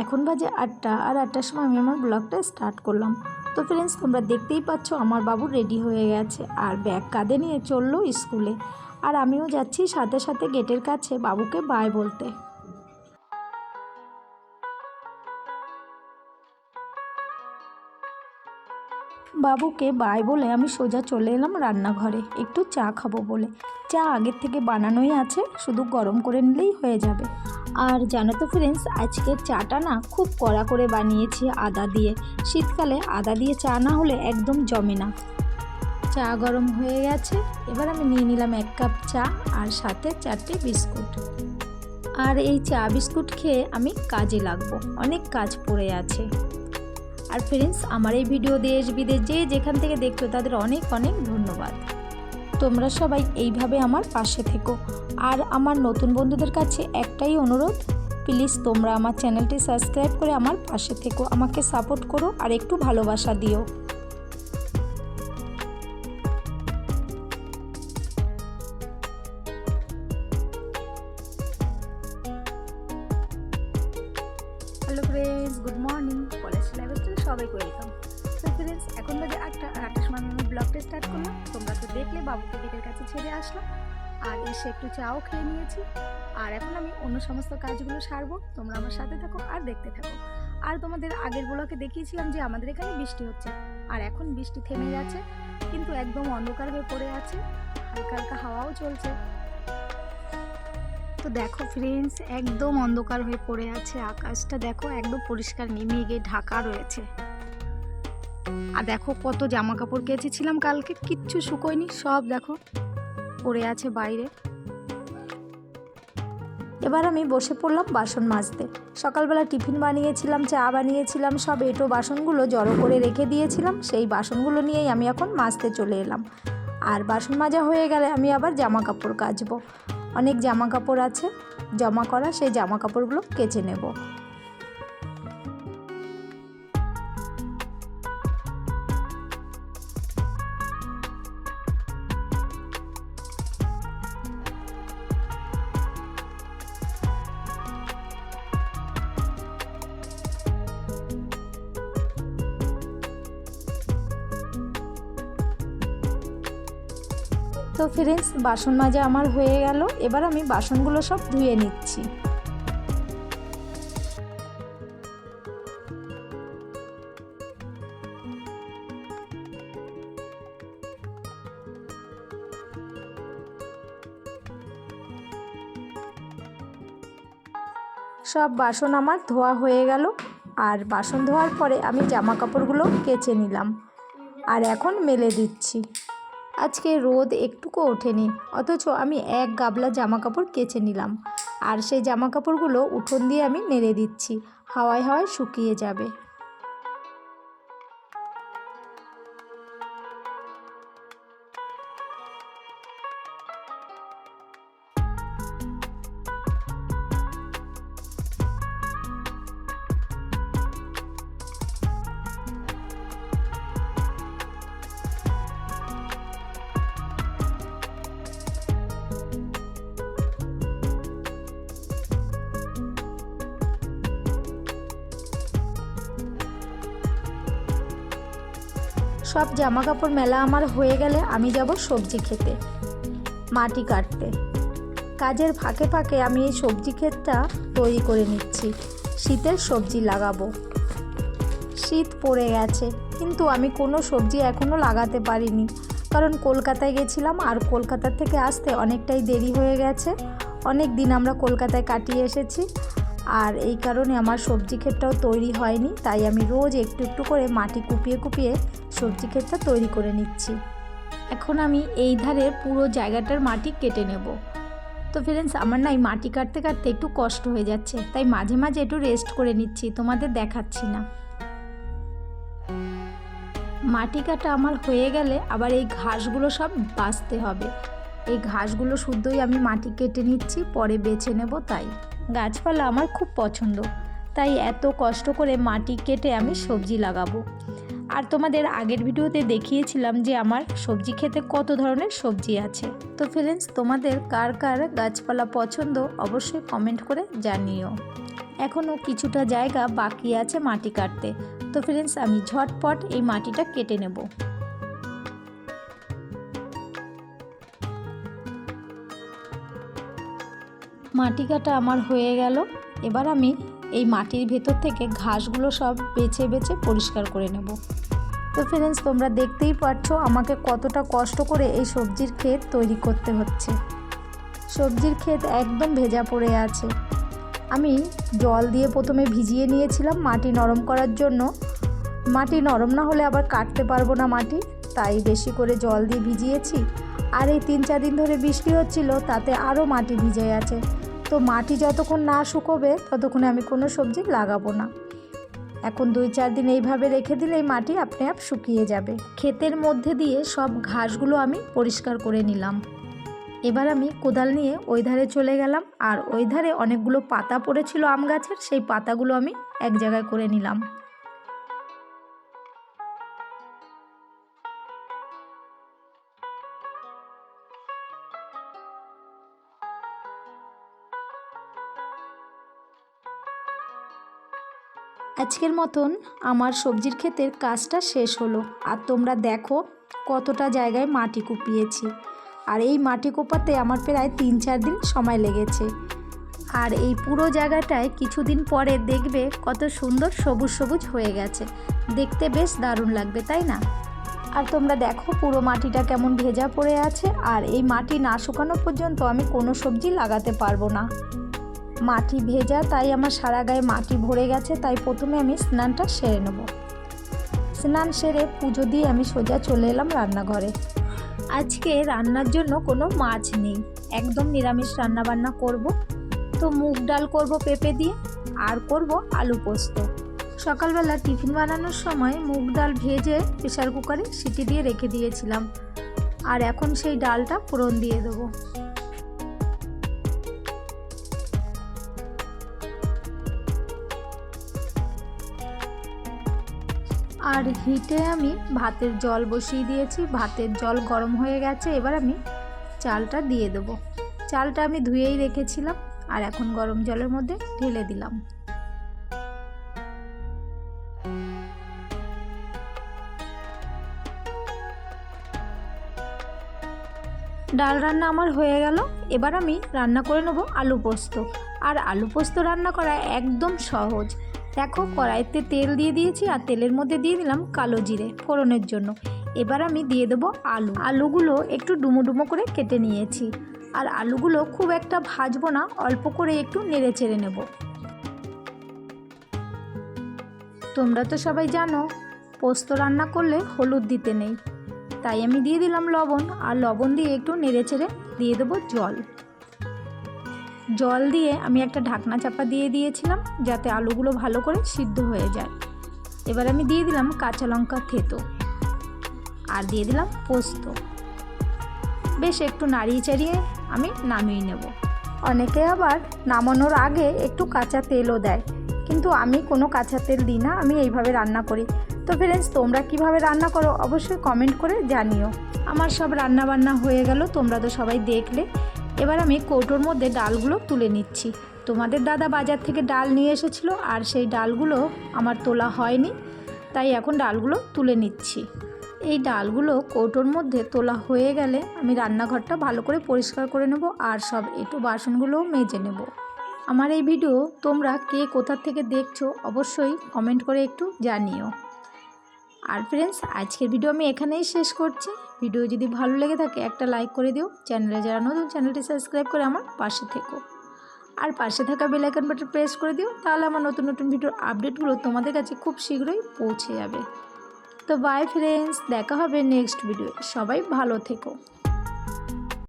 এখন বাজে আটটা আর আটটার সময় আমি আমার ব্লগটা স্টার্ট করলাম। তো ফ্রেন্ডস তোমরা দেখতেই পাচ্ছ আমার বাবু রেডি হয়ে গেছে আর ব্যাগ কাঁধে নিয়ে চলল স্কুলে আর আমিও যাচ্ছি সাথে সাথে গেটের কাছে বাবুকে বাই বলতে। বাবুকে বাই বলে আমি সোজা চলে এলাম রান্নাঘরে। একটু চা খাব বলে। চা আগের থেকে বানানোই আছে, শুধু গরম করে নিলেই হয়ে যাবে। আর জানো তো ফ্রেন্ডস আজকের চাটা না খুব কড়া করে বানিয়েছি আদা দিয়ে। শীতকালে আদা দিয়ে চা না হলে একদম জমে না। চা গরম হয়ে গেছে, এবার আমি নিয়ে নিলাম এক কাপ চা আর সাথে চারটে বিস্কুট। আর এই চা বিস্কুট খেয়ে আমি কাজে লাগবো, অনেক কাজ পড়ে আছে। আর ফ্রেন্ডস আমার এই ভিডিও দেশ বিদেশ যে যেখান থেকে দেখছ, তাদের অনেক অনেক ধন্যবাদ। তোমরা সবাই এইভাবে আমার পাশে থেকো। আর আমার নতুন বন্ধুদের কাছে একটাই অনুরোধ, প্লিজ তোমরা আমার চ্যানেলটি সাবস্ক্রাইব করে আমার পাশে থেকো। আমাকে সাপোর্ট করো আর একটু ভালোবাসা দিও। Hello friends good morning college সবাইকে ওয়েলকাম ফ্রেন্ডস এখন বাজে আটটা, আর আটটার সময় আমি ব্লগটা স্টার্ট করলাম। তোমরা তো দেখলে, বাবুকে গেটের কাছে ছেড়ে আসলাম। আর এসে একটু চাও খেয়ে নিয়েছি। আর এখন আমি অন্য সমস্ত কাজগুলো সারবো। তোমরা আমার সাথে থাকো আর দেখতে থাকো। আর তোমাদের আগের ব্লকে দেখিয়েছিলাম যে আমাদের এখানে বৃষ্টি হচ্ছে। আর এখন বৃষ্টি থেমে গেছে কিন্তু একদম অন্ধকার হয়ে পড়ে আছে। হালকা হালকা হাওয়াও চলছে। তো দেখো ফ্রেন্ডস একদম অন্ধকার হয়ে পড়ে আছে আকাশটা। দেখো একদম পরিষ্কার নেমে গিয়ে ঢাকা রয়েছে। আর দেখো কত জামা কাপড় কেচেছিলাম কালকে, কিচ্ছু শুকোয়নি, সব দেখো পড়ে আছে বাইরে। এবার আমি বসে পড়লাম বাসন মাজতে। সকালবেলা টিফিন বানিয়েছিলাম, চা বানিয়েছিলাম, সব এঁটো বাসনগুলো জড়ো করে রেখে দিয়েছিলাম, সেই বাসনগুলো নিয়েই আমি এখন মাজতে চলে এলাম। আর বাসন মাজা হয়ে গেলে আমি আবার জামা কাপড় কাচবো। অনেক জামা কাপড় আছে, জমা করা, সেই জামা কাপড়গুলো কেচে নেব। তো ফ্রেন্ডস বাসন মাজা আমার হয়ে গেল। এবার আমি বাসনগুলো সব ধুয়ে নিচ্ছি। সব বাসন আমার ধোয়া হয়ে গেল। আর বাসন ধোয়ার পরে আমি জামা কাপড়গুলো কেচে নিলাম। আর এখন মেলে দিচ্ছি। আজকে রোদ একটুকু ওঠেনি, অথচ আমি এক গাবলা জামা কাপড় কেচে নিলাম। আর সেই জামা কাপড়গুলো উঠোন দিয়ে আমি নেড়ে দিচ্ছি, হাওয়ায় হাওয়ায় শুকিয়ে যাবে। সব জামা কাপড় মেলা আমার হয়ে গেলে আমি যাব সবজি খেতে, মাটি কাটতে। কাজের ফাঁকে ফাঁকে আমি এই সবজি ক্ষেতটা তৈরি করে নিচ্ছি, শীতের সবজি লাগাবো। শীত পড়ে গেছে, কিন্তু আমি কোনো সবজি এখনও লাগাতে পারিনি, কারণ কলকাতায় গেছিলাম আর কলকাতা থেকে আসতে অনেকটাই দেরি হয়ে গেছে। অনেক দিন আমরা কলকাতায় কাটিয়ে এসেছি আর এই কারণে আমার সবজি ক্ষেতটাও তৈরি হয়নি, তাই আমি রোজ একটু একটু করে মাটি কুপিয়ে কুপিয়ে সবজি ক্ষেতটা তৈরি করে নিচ্ছি। এখন আমি এই ধারে পুরো জায়গাটার মাটি কেটে নেব। তো ফ্রেন্ডস আমার না এই মাটি কাটতে কাটতে একটু কষ্ট হয়ে যাচ্ছে, তাই মাঝে মাঝে একটু রেস্ট করে নিচ্ছি, তোমাদের দেখাচ্ছি না। মাটি কাটা আমার হয়ে গেলে আবার এই ঘাসগুলো সব বাঁচতে হবে। এই ঘাসগুলো শুদ্ধই আমি মাটি কেটে নিচ্ছি, পরে বেছে নেব তাই। গাছপালা আমার খুব পছন্দ, তাই এত কষ্ট করে মাটি কেটে আমি সবজি লাগাবো। আর তোমাদের আগের ভিডিওতে দেখিয়েছিলাম যে আমার সবজি খেতে কত ধরনের সবজি আছে। তো ফ্রেন্ডস তোমাদের কার কার গাছপালা পছন্দ অবশ্যই কমেন্ট করে জানিও। এখনও কিছুটা জায়গা বাকি আছে মাটি কাটতে। তো ফ্রেন্ডস আমি ঝটপট এই মাটিটা কেটে নেব। মাটি কাটা আমার হয়ে গেল। এবার আমি এই মাটির ভেতর থেকে ঘাসগুলো সব বেছে বেছে পরিষ্কার করে নেব। তো ফ্রেন্ডস তোমরা দেখতেই পাচ্ছো আমাকে কতটা কষ্ট করে এই সবজির ক্ষেত তৈরি করতে হচ্ছে। সবজির ক্ষেত একদম ভেজা পড়ে আছে। আমি জল দিয়ে প্রথমে ভিজিয়ে নিয়েছিলাম মাটি নরম করার জন্য। মাটি নরম না হলে আবার কাটতে পারব না মাটি, তাই বেশি করে জল দিয়ে ভিজিয়েছি। আর এই তিন চার দিন ধরে বৃষ্টি হচ্ছিল, তাতে আরও মাটি ভিজে আছে। তো মাটি যতক্ষণ না শুকোবে, ততক্ষণে আমি কোনো সবজি লাগাবো না। এখন দুই চার দিন এইভাবে রেখে দিলে এই মাটি আপনি আপ শুকিয়ে যাবে। ক্ষেতের মধ্যে দিয়ে সব ঘাসগুলো আমি পরিষ্কার করে নিলাম। এবার আমি কোদাল নিয়ে ওই ধারে চলে গেলাম, আর ওই ধারে অনেকগুলো পাতা পড়েছিল আম গাছের, সেই পাতাগুলো আমি এক জায়গায় করে নিলাম। আজকের মতন আমার সবজির ক্ষেতের কাজটা শেষ হলো। আর তোমরা দেখো কতটা জায়গায় মাটি কুপিয়েছি। আর এই মাটি কোপাতে আমার প্রায় তিন চার দিন সময় লেগেছে। আর এই পুরো জায়গাটায় কিছুদিন পরে দেখবে কত সুন্দর সবুজ সবুজ হয়ে গেছে। দেখতে বেশ দারুণ লাগবে, তাই না? আর তোমরা দেখো পুরো মাটিটা কেমন ভেজা পড়ে আছে। আর এই মাটি না শুকানো পর্যন্ত আমি কোনো সবজি লাগাতে পারব না। মাটি ভেজা, তাই আমার সারা গায়ে মাটি ভরে গেছে, তাই প্রথমে আমি স্নানটা সেরে নেব। স্নান সেরে পুজো দিয়ে আমি সোজা চলে এলাম রান্নাঘরে। আজকে রান্নার জন্য কোনো মাছ নেই। একদম নিরামিষ রান্না বান্না করব। তো মুগ ডাল করব পেঁপে দিয়ে, আর করব আলু পোস্ত। সকালবেলা টিফিন বানানোর সময় মুগ ডাল ভেজে প্রেশার কুকারে সিটি দিয়ে রেখে দিয়েছিলাম। আর এখন সেই ডালটা ফোড়ন দিয়ে দেবো। আর হিটে আমি ভাতের জল বসিয়ে দিয়েছি, ভাতের জল গরম হয়ে গেছে, এবার আমি চালটা দিয়ে দেবো। চালটা আমি ধুয়েই রেখেছিলাম আর এখন গরম জলের মধ্যে ঢেলে দিলাম। ডাল রান্না আমার হয়ে গেল, এবার আমি রান্না করে নেব আলু পোস্ত। আর আলু পোস্ত রান্না করা একদম সহজ। দেখো, কড়াইতে তেল দিয়ে দিয়েছি আর তেলের মধ্যে দিয়ে দিলাম কালো জিরে ফোড়নের জন্য। এবার আমি দিয়ে দেবো আলু। আলুগুলো একটু ডুমো ডুমো করে কেটে নিয়েছি। আর আলুগুলো খুব একটা ভাজবো না, অল্প করে একটু নেড়ে চেড়ে নেব। তোমরা তো সবাই জানো, পোস্ত রান্না করলে হলুদ দিতে নেই। তাই আমি দিয়ে দিলাম লবণ, আর লবণ দিয়ে একটু নেড়ে চেড়ে দিয়ে দেবো জল। জল দিয়ে আমি একটা ঢাকনা চাপা দিয়ে দিয়েছিলাম যাতে আলুগুলো ভালো করে সিদ্ধ হয়ে যায়। এবার আমি দিয়ে দিলাম কাঁচা লঙ্কা, থেতো আর দিয়ে দিলাম পোস্ত। বেশ, একটু নাড়িয়ে চাড়িয়ে আমি নামিয়ে নেব। অনেকে আবার নামানোর আগে একটু কাঁচা তেলও দেয়, কিন্তু আমি কোনো কাঁচা তেল দিই না, আমি এইভাবে রান্না করি। তো ফ্রেন্ডস তোমরা কীভাবে রান্না করো অবশ্যই কমেন্ট করে জানিও। আমার সব রান্না বান্না হয়ে গেল, তোমরা তো সবাই দেখলে। এবার আমি কৌটোর মধ্যে ডালগুলো তুলে নিচ্ছি। তোমাদের দাদা বাজার থেকে ডাল নিয়ে এসেছিল আর সেই ডালগুলো আমার তোলা হয়নি, তাই এখন ডালগুলো তুলে নিচ্ছি। এই ডালগুলো কৌটোর মধ্যে তোলা হয়ে গেলে আমি রান্নাঘরটা ভালো করে পরিষ্কার করে নেব আর সব একটু বাসনগুলোও মেজে নেব। আমার এই ভিডিও তোমরা কে কোথার থেকে দেখছ অবশ্যই কমেন্ট করে একটু জানিও। আর ফ্রেন্ডস আজকের ভিডিও আমি এখানেই শেষ করছি। ভিডিও যদি ভালো লেগে থাকে, একটা লাইক করে দিও। চ্যানেলে যারা নতুন চ্যানেলটি সাবস্ক্রাইব করে আমার পাশে থেকো। আর পাশে থাকা বেলাইকন বাটন প্রেস করে দিও, তাহলে আমার নতুন নতুন ভিডিওর আপডেটগুলো তোমাদের কাছে খুব শীঘ্রই পৌঁছে যাবে। তো বাই ফ্রেন্ডস দেখা হবে নেক্সট ভিডিও সবাই ভালো থেকো।